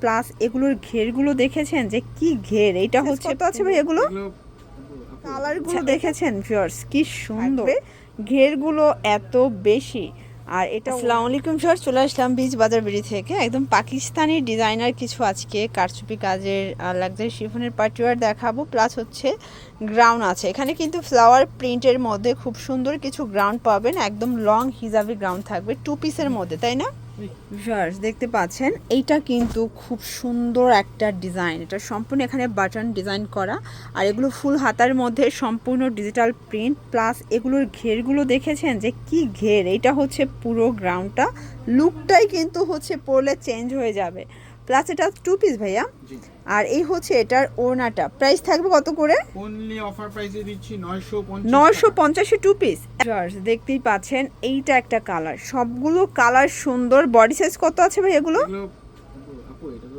Plus এগুলোর ঘেরগুলো দেখেছেন? যে কি ঘের? এটা হচ্ছে কত আছে ভাই? এগুলো? কালারগুলো দেখেছেন ভিউয়ার্স কি সুন্দর। ঘেরগুলো এত বেশি। আর এটা আসসালামু আলাইকুম ভিউয়ার্স চলে আসলাম বীজ বাজার বিড়ি থেকে। একদম পাকিস্তানি ডিজাইনার কিছু আজকে কারচুপি কাজের লাক্সারি শিফনের পার্টিওয়ার দেখাবো। প্লাস হচ্ছে গ্রাউন্ড আছে। এখানে কিন্তু ফ্লাওয়ার প্রিন্টের মধ্যে খুব সুন্দর কিছু গ্রাউন্ড পাবেন। একদম লং হিজাবি গ্রাউন্ড থাকবে। টু পিসের মধ্যে তাই না? দেখতে পাচ্ছেন, এইটা কিন্তু খুব সুন্দর একটা ডিজাইন। এটা সম্পূর্ণ এখানে বাটন ডিজাইন করা, আর এগুলো ফুল হাতার মধ্যে সম্পূর্ণ ডিজিটাল প্রিন্ট, প্লাস এগুলোর ঘেরগুলো দেখেছেন যে কি ঘের? এটা হচ্ছে পুরো গ্রাউন্ডটা লুকটাই কিন্তু হচ্ছে পরলে চেঞ্জ হয়ে যাবে। প্লাস এটা টু পিস ভাইয়া। আর এই হচ্ছে এটার ওড়নাটা। প্রাইস থাকবে কত করে? অনলি অফার প্রাইসে দিচ্ছি 950 নয়শো টু পিস দেখতেই পাচ্ছেন এইটা একটা কালার সবগুলো কালার সুন্দর। বডি সাইজ কত আছে ভাই এগুলো?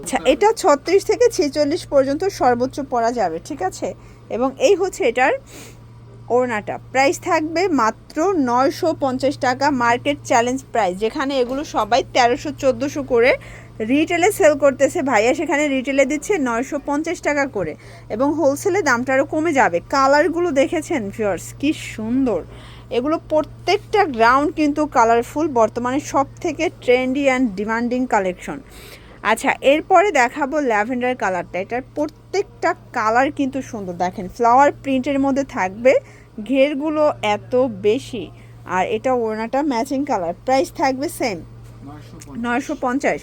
আচ্ছা এটা ছত্রিশ থেকে ছেচল্লিশ পর্যন্ত সর্বোচ্চ পরা যাবে ঠিক আছে? এবং এই হচ্ছে এটার ওড়নাটা। প্রাইস থাকবে মাত্র নয়শো পঞ্চাশ টাকা। মার্কেট চ্যালেঞ্জ প্রাইস যেখানে এগুলো সবাই তেরোশো চোদ্দোশো করে রিটেলে সেল করতেছে, ভাইয়া সেখানে রিটেলে দিচ্ছে নয়শো পঞ্চাশ টাকা করে এবং হোলসেলে দামটা আরও কমে যাবে। কালারগুলো দেখেছেন ফিয়ার্স কি সুন্দর। এগুলো প্রত্যেকটা গ্রাউন্ড কিন্তু কালারফুল বর্তমানে সব থেকে ট্রেন্ডি অ্যান্ড ডিমান্ডিং কালেকশন আচ্ছা এরপরে দেখাবো ল্যাভেন্ডার কালারটা এটার প্রত্যেকটা কালার কিন্তু সুন্দর। দেখেন ফ্লাওয়ার প্রিন্টের মধ্যে থাকবে, ঘেরগুলো এত বেশি। আর এটা ওড়নাটা ম্যাচিং কালার প্রাইস থাকবে সেম 950 নয়শো পঞ্চাশ।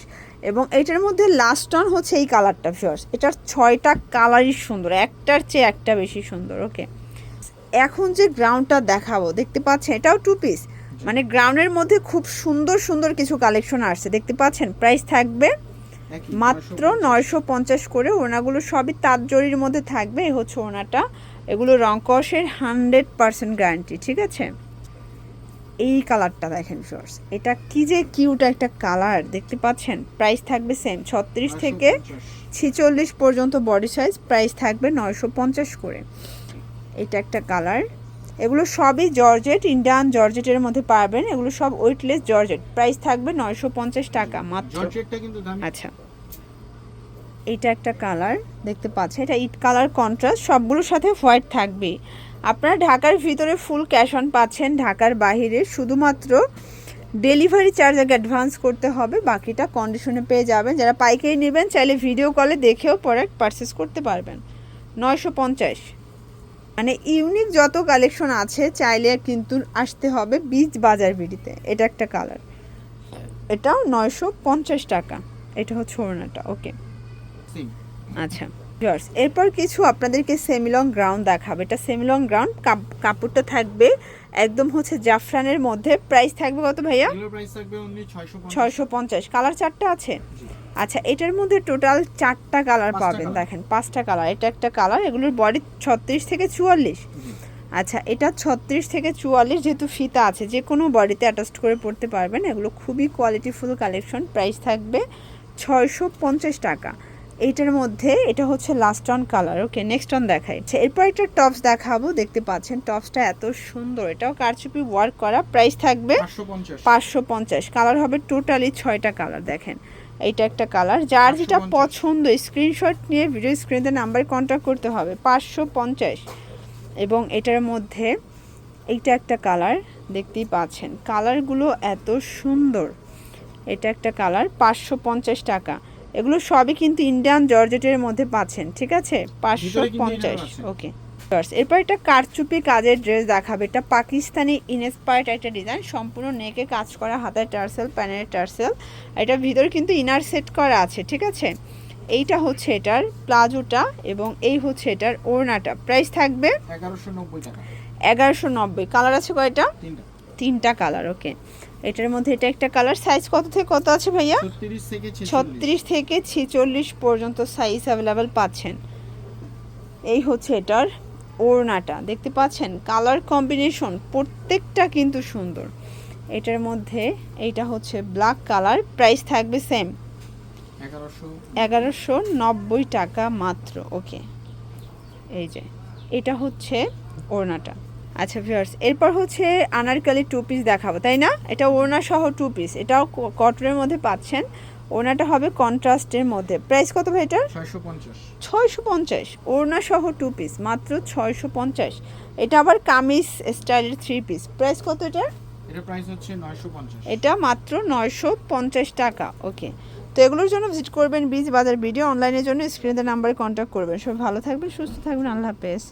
এবং এটার মধ্যে লাস্ট অন হচ্ছে এই কালারটা ফিওর্স এটার ছয়টা কালারই সুন্দর একটার চেয়ে একটা বেশি সুন্দর ওকে এখন যে গ্রাউন্ডটা দেখাবো দেখতে পাচ্ছেন? এটাও টু পিস মানে গ্রাউন্ডের মধ্যে খুব সুন্দর সুন্দর কিছু কালেকশন আসছে। দেখতে পাচ্ছেন? প্রাইস থাকবে মাত্র 950 নয়শো পঞ্চাশ করে। ওনাগুলো সবই তাঁত জরির মধ্যে থাকবে। এই হচ্ছে ওনাটা এগুলো রংকসের হান্ড্রেড পার্সেন্ট গ্যারান্টি ঠিক আছে? এই কালারটা দেখেন শর্টস এটা কি যে কিউট একটা কালার দেখতে পাচ্ছেন? প্রাইস থাকবে সেম ছত্রিশ থেকে 950 ছিচল্লিশ পর্যন্ত বডি সাইজ প্রাইস থাকবে নয়শো পঞ্চাশ করে। এটা একটা কালার। এগুলো সবই জর্জেট ইন্ডিয়ান জর্জেটের মধ্যে পাবেন এগুলো সব ওয়েটলেস জর্জেট প্রাইস থাকবে নয়শো পঞ্চাশ টাকা মাত্র। আচ্ছা। এইটা একটা কালার দেখতে পাচ্ছেন? এটা ইট কালার কন্ট্রাস্ট সবগুলোর সাথে হোয়াইট থাকবে আপনারা ঢাকার ভিতরে ফুল ক্যাশ অন পাচ্ছেন। ঢাকার বাইরে শুধুমাত্র ডেলিভারি চার্জ আগে অ্যাডভান্স করতে হবে। বাকিটা কন্ডিশনে পেয়ে যাবেন। যারা পাইকারি নেবেন চাইলে ভিডিও কলে দেখেও প্রোডাক্ট পারচেস করতে পারবেন। নয়শো পঞ্চাশ। মানে ইউনিক যত কালেকশন আছে চাইলে কিন্তু আসতে হবে বীজ বাজার বিডিতে। এটা একটা কালার এটাও নয়শো পঞ্চাশ টাকা। এটা হচ্ছে ওড়নাটা। ওকে আচ্ছা। জর্জ এরপর কিছু আপনাদেরকে সেমিলং গ্রাউন্ড দেখাবে। এটা সেমিলং গ্রাউন্ড কাপড়টা থাকবে একদম হচ্ছে জাফরানের মধ্যে। প্রাইস থাকবে কত ভাইয়া? এগুলো প্রাইস থাকবে অনলি 650 ছয়শো পঞ্চাশ। কালার চারটা আছে? আচ্ছা এটার মধ্যে টোটাল চারটা কালার পাবেন দেখেন পাঁচটা কালার এটা একটা কালার এগুলোর বডি ছত্রিশ থেকে চুয়াল্লিশ। আচ্ছা এটা ছত্রিশ থেকে চুয়াল্লিশ যেহেতু ফিতা আছে যে কোনো বডিতে অ্যাটাচ করে পড়তে পারবেন। এগুলো খুবই কোয়ালিটিফুল কালেকশন প্রাইস থাকবে ছয়শো পঞ্চাশ টাকা। এইটার মধ্যে এটা হচ্ছে last one colour okay next one দেখাই। আচ্ছা এরপর একটা টপস দেখাবো দেখতে পাচ্ছেন টপসটা এত সুন্দর এটাও কারচুপি ওয়ার্ক করা প্রাইস থাকবে পাঁচশো পঞ্চাশ। কালার হবে টোটালি ছয়টা কালার দেখেন। এইটা একটা কালার যার যেটা 550 পছন্দ স্ক্রিনশট নিয়ে ভিডিও স্ক্রিনে নাম্বার কন্ট্যাক্ট করতে হবে পাঁচশো পঞ্চাশ। এবং এটার মধ্যে এইটা একটা কালার দেখতেই পাচ্ছেন কালারগুলো এত সুন্দর। এটা একটা কালার পাঁচশো পঞ্চাশ টাকা। এগুলো সবই কিন্তু ইন্ডিয়ান জর্জেটের মধ্যে পাচ্ছেন ঠিক আছে? পাঁচশো পঞ্চাশ ওকে এরপর একটা কারচুপি কাজের ড্রেস দেখাবে। এটা পাকিস্তানি ইনস্পায়ার্ড একটা ডিজাইন সম্পূর্ণ নেকে কাজ করা হাতের টার্সেল প্যানের টার্সেল এটা ভিতরে কিন্তু ইনার সেট করা আছে ঠিক আছে? এইটা হচ্ছে এটার প্লাজোটা এবং এই হচ্ছে এটার ওড়নাটা। প্রাইস থাকবে 1190 টাকা। এগারোশো নব্বই। কালার আছে কয়টা? তিনটা। কালার ওকে এটার মধ্যে এটা একটা কালার সাইজ কত থেকে কত আছে ভাইয়া? 36 থেকে 46 ছত্রিশ থেকে ছেচল্লিশ পর্যন্ত সাইজ অ্যাভেলেবেল পাচ্ছেন। এই হচ্ছে এটার ওড়নাটা দেখতে পাচ্ছেন? কালার কম্বিনেশন প্রত্যেকটা কিন্তু সুন্দর। এটার মধ্যে এইটা হচ্ছে ব্ল্যাক কালার প্রাইস থাকবে সেম এগারোশো। নব্বই টাকা মাত্র ওকে এই যে এটা হচ্ছে ওড়নাটা। আচ্ছা ভিউয়ার্স এরপর হচ্ছে আনারকালি টু পিস দেখাবো তাই না? এটা ওড়না সহ টু পিস এটাও কটনের মধ্যে পাচ্ছেন। ওড়নাটা হবে কন্ট্রাস্টের মধ্যে। প্রাইস কত ভাই এটার? ছয়শো পঞ্চাশ। ওড়না সহ টু পিস মাত্র ছয়শো পঞ্চাশ। এটা আবার কামিজ স্টাইলের থ্রি পিস প্রাইস কত এটার? এটা মাত্র নয়শো পঞ্চাশ টাকা ওকে তো এগুলোর জন্য ভিজিট করবেন বীজ বাজার ভিডিও অনলাইনের জন্য স্ক্রিনের নাম্বারে কন্ট্যাক্ট করবেন। সবাই ভালো থাকবেন সুস্থ থাকবেন আল্লাহ হাফেজ।